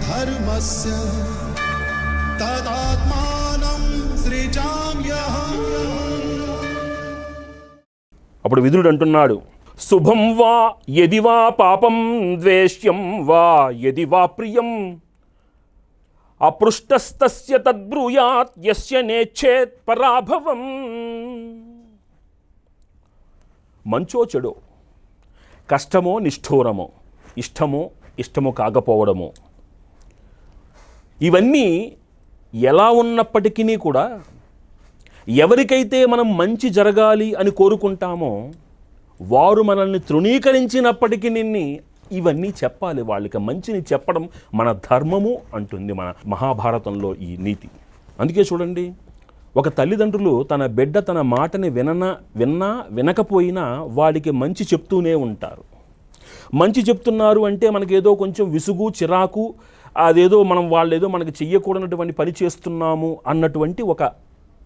अधर्मस्य तदात्मानं सृजाम्यहम् అప్పుడు విదురుడు అంటున్నాడు శుభం వా యది వా పాపం ద్వేష్యం వా యది వా ప్రియం అపృష్టస్తస్య తద్బ్రూయాత్ యస్య నేచ్చేత్ పరాభవం మంచో చెడో కష్టమో నిష్ఠూరమో ఇష్టమో ఇష్టమో కాకపోవడమో ఇవన్నీ ఎలా ఉన్నప్పటికీ కూడా ఎవరికైతే మనం మంచి జరగాలి అని కోరుకుంటామో వారు మనల్ని తృణీకరించినప్పటికీ నిన్ని ఇవన్నీ చెప్పాలి. వాళ్ళకి మంచిని చెప్పడం మన ధర్మము అంటుంది మన మహాభారతంలో ఈ నీతి. అందుకే చూడండి ఒక తల్లిదండ్రులు తన బిడ్డ తన మాటని వినన విన్నా వినకపోయినా వాడికి మంచి చెప్తూనే ఉంటారు. మంచి చెప్తున్నారు అంటే మనకేదో కొంచెం విసుగు చిరాకు అదేదో మనం వాళ్ళు ఏదో మనకి చెయ్యకూడనటువంటి పని చేస్తున్నాము అన్నటువంటి ఒక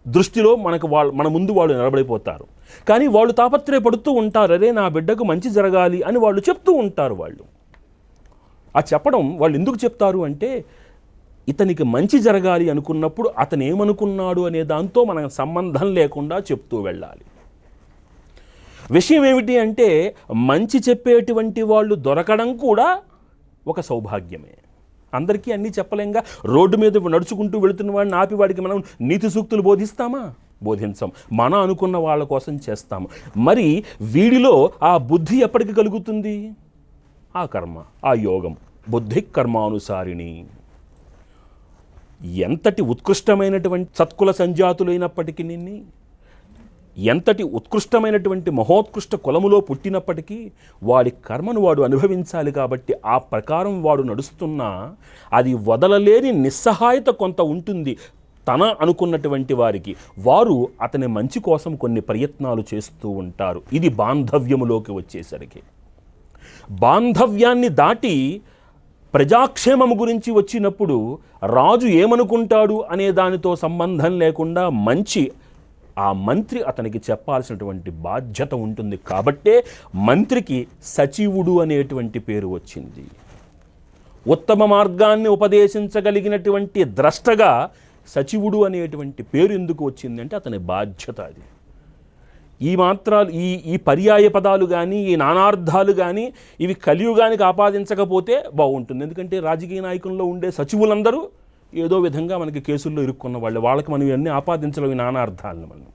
దృష్టిలో మనకు వాళ్ళు మన ముందు వాళ్ళు నిలబడిపోతారు. కానీ వాళ్ళు తాపత్రయపడుతూ ఉంటారు. అరే నా బిడ్డకు మంచి జరగాలి అని వాళ్ళు చెప్తూ ఉంటారు వాళ్ళు. ఆ చెప్పడం వాళ్ళు ఎందుకు చెప్తారు అంటే ఇతనికి మంచి జరగాలి అనుకున్నప్పుడు అతను ఏమనుకున్నాడు అనే దాంతో మనకు సంబంధం లేకుండా చెప్తూ వెళ్ళాలి. విషయం ఏమిటి అంటే మంచి చెప్పేటువంటి వాళ్ళు దొరకడం కూడా ఒక సౌభాగ్యమే. అందరికీ అన్నీ చెప్పలేంగా. రోడ్డు మీద నడుచుకుంటూ వెళుతున్న వాడిని ఆపి వాడికి మనం నీతి సూక్తులు బోధిస్తామా? బోధించం. మనం అనుకున్న వాళ్ళ కోసం చేస్తాము. మరి వీడిలో ఆ బుద్ధి ఎప్పటికి కలుగుతుంది? ఆ కర్మ ఆ యోగం బుద్ధి కర్మానుసారిణి. ఎంతటి ఉత్కృష్టమైనటువంటి సత్కుల సంజాతులైనప్పటికీ నిన్ని ఎంతటి ఉత్కృష్టమైనటువంటి మహోత్కృష్ట కులములో పుట్టినప్పటికీ వాడి కర్మను వాడు అనుభవించాలి కాబట్టి ఆ ప్రకారం వాడు నడుస్తున్నా అది వదలలేని నిస్సహాయత కొంత ఉంటుంది తన అనుకున్నటువంటి వారికి. వారు అతని మంచి కోసం కొన్ని ప్రయత్నాలు చేస్తూ ఉంటారు. ఇది బాంధవ్యములోకి వచ్చేసరికి. బాంధవ్యాన్ని దాటి ప్రజాక్షేమము గురించి వచ్చినప్పుడు రాజు ఏమనుకుంటాడు అనే దానితో సంబంధం లేకుండా మంచి ఆ మంత్రి అతనికి చెప్పాల్సినటువంటి బాధ్యత ఉంటుంది కాబట్టే మంత్రికి సచివుడు అనేటువంటి పేరు వచ్చింది. ఉత్తమ మార్గాన్ని ఉపదేశించగలిగినటువంటి ద్రష్టగా సచివుడు అనేటువంటి పేరు ఎందుకు వచ్చింది అంటే అతని బాధ్యత అది. ఈ మాత్రాలు ఈ ఈ పర్యాయ పదాలు కానీ ఈ నానార్థాలు కానీ ఇవి కలియుగానికి ఆపాదించకపోతే బాగుంటుంది. ఎందుకంటే రాజకీయ నాయకుల్లో ఉండే సచివులందరూ ఏదో విధంగా మనకి కేసుల్లో ఇరుక్కున్న వాళ్ళు వాళ్ళకి మనం ఇవన్నీ ఆపాదించడం ఈ నానార్థాలను మనం.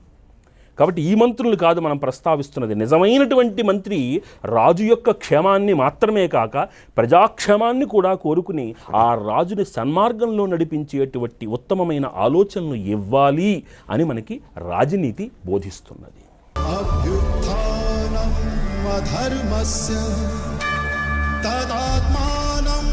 కాబట్టి ఈ మంత్రులు కాదు మనం ప్రస్తావిస్తున్నది. నిజమైనటువంటి మంత్రి రాజు యొక్క క్షేమాన్ని మాత్రమే కాక ప్రజాక్షేమాన్ని కూడా కోరుకుని ఆ రాజుని సన్మార్గంలో నడిపించేటువంటి ఉత్తమమైన ఆలోచనలు ఇవ్వాలి అని మనకి రాజనీతి బోధిస్తున్నది. తదాత్మానం